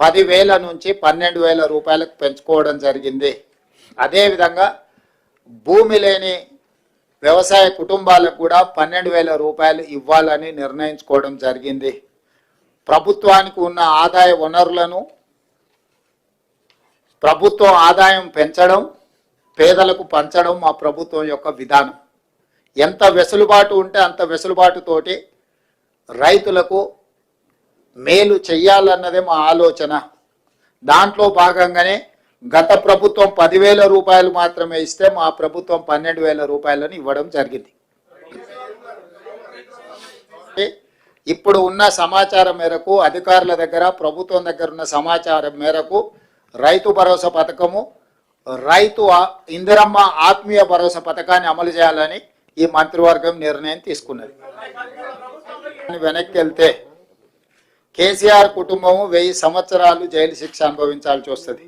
పదివేల నుంచి పన్నెండు వేల రూపాయలకు పెంచుకోవడం జరిగింది. అదేవిధంగా భూమి లేని వ్యవసాయ కుటుంబాలకు కూడా పన్నెండు వేల రూపాయలు ఇవ్వాలని నిర్ణయించుకోవడం జరిగింది. ప్రభుత్వానికి ఉన్న ఆదాయ వనరులను ప్రభుత్వం ఆదాయం పెంచడం పేదలకు పంచడం మా ప్రభుత్వం యొక్క విధానం. ఎంత వెసులుబాటు ఉంటే అంత వెసులుబాటుతోటి రైతులకు మేలు చెయ్యాలన్నదే మా ఆలోచన. దాంట్లో భాగంగానే గత ప్రభుత్వం పదివేల రూపాయలు మాత్రమే ఇస్తే మా ప్రభుత్వం పన్నెండు వేల రూపాయలను ఇవ్వడం జరిగింది. ఇప్పుడు ఉన్న సమాచారం మేరకు అధికారుల దగ్గర ప్రభుత్వం దగ్గర ఉన్న సమాచారం మేరకు రైతు భరోసా పథకము రైతు ఇందిరమ్మ ఆత్మీయ భరోసా పథకాన్ని అమలు చేయాలని ఈ మంత్రివర్గం నిర్ణయం తీసుకున్నది. వెనక్కి వెళ్తే కేసీఆర్ కుటుంబము వెయ్యి సంవత్సరాలు జైలు శిక్ష అనుభవించాల్సి వస్తుంది.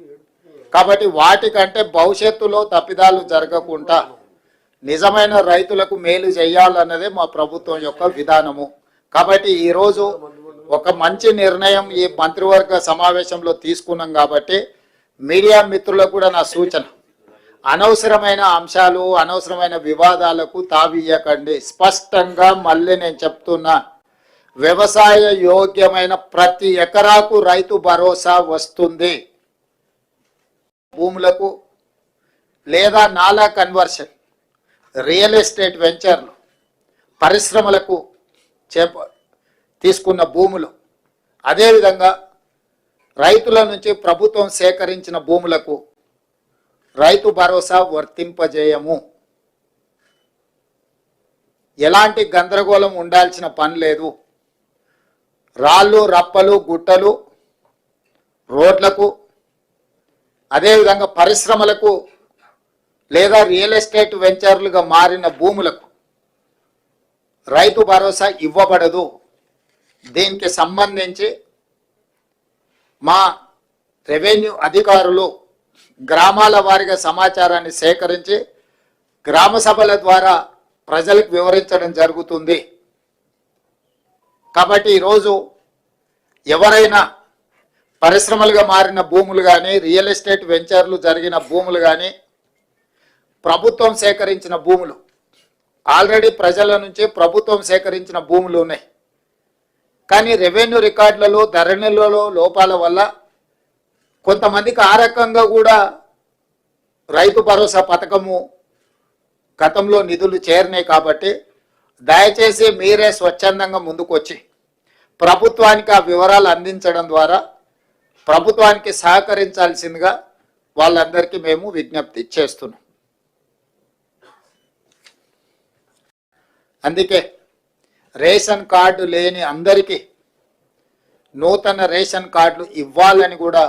కాబట్టి వాటికంటే భవిష్యత్తులో తప్పిదాలు జరగకుండా నిజమైన రైతులకు మేలు చేయాలన్నదే మా ప్రభుత్వం యొక్క విధానము. కాబట్టి ఈరోజు ఒక మంచి నిర్ణయం ఈ మంత్రివర్గ సమావేశంలో తీసుకున్నాం కాబట్టి మీడియా మిత్రులకు కూడా నా సూచన. అనవసరమైన అంశాలు అనవసరమైన వివాదాలకు తావియ్యకండి. స్పష్టంగా మళ్ళీ నేను చెప్తున్నా వ్యవసాయ యోగ్యమైన ప్రతి ఎకరాకు రైతు భరోసా వస్తుంది. భూములకు లేదా నాలా కన్వర్షన్ రియల్ ఎస్టేట్ వెంచర్లు పరిశ్రమలకు చేప తీసుకున్న భూములు. అదేవిధంగా రైతుల నుంచి ప్రభుత్వం సేకరించిన భూములకు రైతు భరోసా వర్తింపజేయము. ఎలాంటి గందరగోళం ఉండాల్సిన పని లేదు. రాళ్ళు రప్పలు గుట్టలు రోడ్లకు అదేవిధంగా పరిశ్రమలకు లేదా రియల్ ఎస్టేట్ వెంచర్లుగా మారిన భూములకు రైతు భరోసా ఇవ్వబడదు. దీనికి సంబంధించి మా రెవెన్యూ అధికారులు గ్రామాల వారిగా సమాచారాన్ని సేకరించి గ్రామ సభల ద్వారా ప్రజలకు వివరించడం జరుగుతుంది. కాబట్టి ఈరోజు ఎవరైనా పరిశ్రమలుగా మారిన భూములు కానీ రియల్ ఎస్టేట్ వెంచర్లు జరిగిన భూములు కానీ ప్రభుత్వం సేకరించిన భూములు ఆల్రెడీ ప్రజల నుంచి ప్రభుత్వం సేకరించిన భూములు ఉన్నాయి. కానీ రెవెన్యూ రికార్డులలో ధరణిలలో లోపాల వల్ల కొంతమందికి ఆ రకంగా కూడా రైతు భరోసా పథకము గతంలో నిధులు చేరినాయి కాబట్టి దయచేసి మీరే స్వచ్ఛందంగా ముందుకొచ్చి ప్రభుత్వానికి ఆ వివరాలు అందించడం ద్వారా ప్రభుత్వానికి సహకరించాల్సిందిగా వాళ్ళందరికీ మేము విజ్ఞప్తి చేస్తున్నాం. అందుకే రేషన్ కార్డు లేని అందరికీ నూతన రేషన్ కార్డులు ఇవ్వాలని కూడా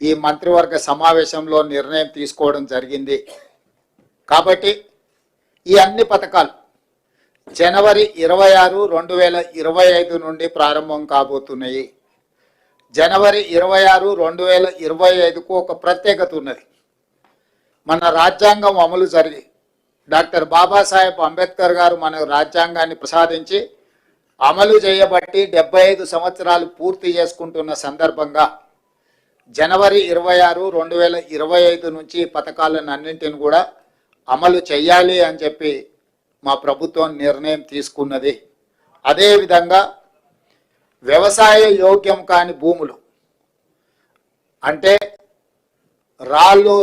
ఈ మంత్రివర్గ సమావేశంలో నిర్ణయం తీసుకోవడం జరిగింది. కాబట్టి ఈ అన్ని పథకాలు జనవరి ఇరవై ఆరు రెండు వేల ఇరవై ఐదు నుండి ప్రారంభం కాబోతున్నాయి. జనవరి ఇరవై ఆరు రెండు వేల ఇరవై ఐదుకు ఒక ప్రత్యేకత ఉన్నది. మన రాజ్యాంగం అమలు జరిగి డాక్టర్ బాబాసాహెబ్ అంబేద్కర్ గారు మన రాజ్యాంగాన్ని ప్రసాదించి అమలు చేయబట్టి డెబ్బై ఐదు సంవత్సరాలు పూర్తి చేసుకుంటున్న సందర్భంగా జనవరి ఇరవై ఆరు రెండు వేల ఇరవై ఐదు నుంచి పథకాలను అన్నింటిని కూడా అమలు చేయాలి అని చెప్పి మా ప్రభుత్వం నిర్ణయం తీసుకున్నది. అదేవిధంగా వ్యవసాయ యోగ్యం కాని భూములు అంటే రాళ్ళు